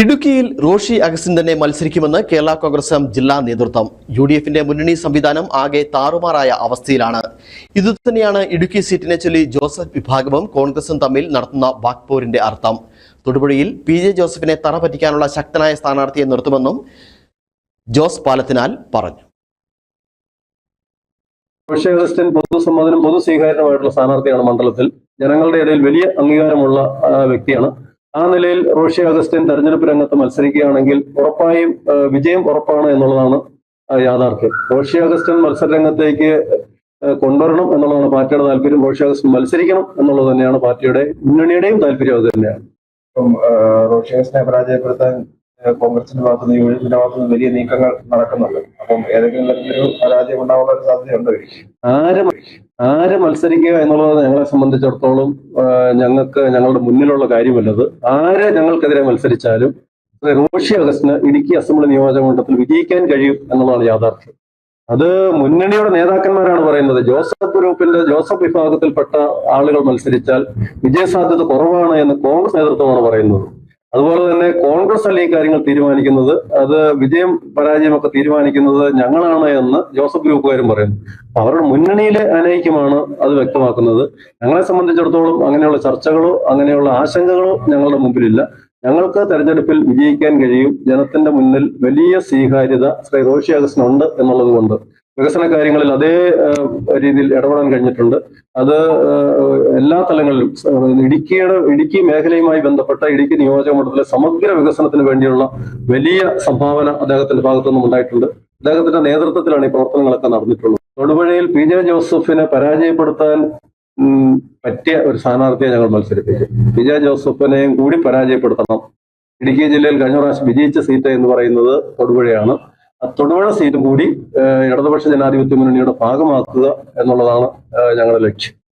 ഇടുക്കിയിൽ റോഷി അഗസ്റ്റിൻ തന്നെ മത്സരിക്കുമെന്ന് കേരള കോൺഗ്രസ് ജില്ലാ നേതൃത്വം. യു ഡി എഫിന്റെ മുന്നണി സംവിധാനം ആകെ താറുമാറായ അവസ്ഥയിലാണ്. ഇതുതന്നെയാണ് ഇടുക്കി സീറ്റിനെ ചൊല്ലി ജോസഫ് വിഭാഗവും കോൺഗ്രസും തമ്മിൽ നടത്തുന്ന വാക്പോരിന്റെ അർത്ഥം. തൊടുപുഴയിൽ പി ജെ ജോസഫിനെ തറ പറ്റിക്കാനുള്ള ശക്തനായ സ്ഥാനാർത്ഥിയെ നിർത്തുമെന്നും ജോസ് പാലത്തിനാൽ പറഞ്ഞു. പൊതുസമ്മതനും പൊതുസ്വീകാരമായിട്ടുള്ള സ്ഥാനാർത്ഥിയാണ് മണ്ഡലത്തിൽ. ജനങ്ങളുടെ ഇടയിൽ വലിയ അംഗീകാരമുള്ള വ്യക്തിയാണ്. ആ നിലയിൽ റോഷി അഗസ്റ്റിൻ തെരഞ്ഞെടുപ്പ് രംഗത്ത് മത്സരിക്കുകയാണെങ്കിൽ ഉറപ്പായും വിജയം ഉറപ്പാണ് എന്നുള്ളതാണ് യാഥാർത്ഥ്യം. റോഷി അഗസ്റ്റിൻ മത്സര രംഗത്തേക്ക് കൊണ്ടുവരണം എന്നുള്ളതാണ് പാർട്ടിയുടെ താല്പര്യം. റോഷി അഗസ്റ്റിൻ മത്സരിക്കണം എന്നുള്ളത് തന്നെയാണ് പാർട്ടിയുടെ മുന്നണിയുടെയും താല്പര്യം അത് തന്നെയാണ്. ഇപ്പം അഗസ്റ്റിനെ പരാജയപ്പെടുത്താൻ കോൺഗ്രസിന്റെ ഭാഗത്തുനിന്ന് യു ഡി എഫിന്റെ ഭാഗത്തുനിന്ന് വലിയ നീക്കങ്ങൾ നടക്കുന്നുണ്ട്. അപ്പം ഏതെങ്കിലും തരത്തിലൊരു പരാജയം ഉണ്ടാവാനുള്ള ഒരു സാധ്യതയുണ്ടോ ആര് ആര് മത്സരിക്കുക എന്നുള്ളത് ഞങ്ങളെ സംബന്ധിച്ചിടത്തോളം ഞങ്ങൾക്ക് ഞങ്ങളുടെ മുന്നിലുള്ള കാര്യമല്ലത്. ആര് ഞങ്ങൾക്കെതിരെ മത്സരിച്ചാലും റോഷി അഗസ്റ്റിന് ഇടുക്കി അസംബ്ലി നിയോജക മണ്ഡലത്തിൽ വിജയിക്കാൻ കഴിയും എന്നുള്ളതാണ് യാഥാർത്ഥ്യം. അത് മുന്നണിയുടെ നേതാക്കന്മാരാണ് പറയുന്നത്. ജോസഫ് ഗ്രൂപ്പിന്റെ ജോസഫ് വിഭാഗത്തിൽപ്പെട്ട ആളുകൾ മത്സരിച്ചാൽ വിജയസാധ്യത കുറവാണ് എന്ന് കോൺഗ്രസ് നേതൃത്വമാണ് പറയുന്നത്. അതുപോലെ തന്നെ കോൺഗ്രസ് അല്ല ഈ കാര്യങ്ങൾ തീരുമാനിക്കുന്നത്? അത് വിജയം പരാജയമൊക്കെ തീരുമാനിക്കുന്നത് ഞങ്ങളാണ് എന്ന് ജോസഫ് ഗ്രൂപ്പുകാരും പറയുന്നു. അവരുടെ മുന്നണിയിലെ അനൈക്യമാണ് അത് വ്യക്തമാക്കുന്നത്. ഞങ്ങളെ സംബന്ധിച്ചിടത്തോളം അങ്ങനെയുള്ള ചർച്ചകളോ അങ്ങനെയുള്ള ആശങ്കകളോ ഞങ്ങളുടെ മുമ്പിലില്ല. ഞങ്ങൾക്ക് തെരഞ്ഞെടുപ്പിൽ വിജയിക്കാൻ കഴിയും. ജനത്തിന്റെ മുന്നിൽ വലിയ സ്വീകാര്യത ശ്രീ റോഷി അഗസ്റ്റിനുണ്ട് എന്നുള്ളത് കൊണ്ട്. വികസന കാര്യങ്ങളിൽ അതേ രീതിയിൽ ഇടപെടാൻ കഴിഞ്ഞിട്ടുണ്ട്. അത് എല്ലാ തലങ്ങളിലും ഇടുക്കിയുടെ ഇടുക്കി മേഖലയുമായി ബന്ധപ്പെട്ട ഇടുക്കി നിയോജക മണ്ഡലത്തിലെ സമഗ്ര വികസനത്തിന് വേണ്ടിയുള്ള വലിയ സംഭാവന അദ്ദേഹത്തിന്റെ ഭാഗത്തു നിന്നും ഉണ്ടായിട്ടുണ്ട്. അദ്ദേഹത്തിന്റെ നേതൃത്വത്തിലാണ് ഈ പ്രവർത്തനങ്ങളൊക്കെ നടന്നിട്ടുള്ളത്. തൊടുപുഴയിൽ പി ജെ ജോസഫിനെ പരാജയപ്പെടുത്താൻ പറ്റിയ ഒരു സ്ഥാനാർത്ഥിയെ ഞങ്ങൾ മത്സരിപ്പിക്കും. പി ജെ ജോസഫിനെയും കൂടി പരാജയപ്പെടുത്തണം. ഇടുക്കി ജില്ലയിൽ കഴിഞ്ഞ പ്രാവശ്യം വിജയിച്ച സീറ്റ് എന്ന് പറയുന്നത് തൊടുപുഴയാണ്. തൊടുപുഴ സീറ്റ് കൂടി ഇടതുപക്ഷ ജനാധിപത്യ മുന്നണിയുടെ ഭാഗമാക്കുക എന്നുള്ളതാണ് ഞങ്ങളുടെ ലക്ഷ്യം.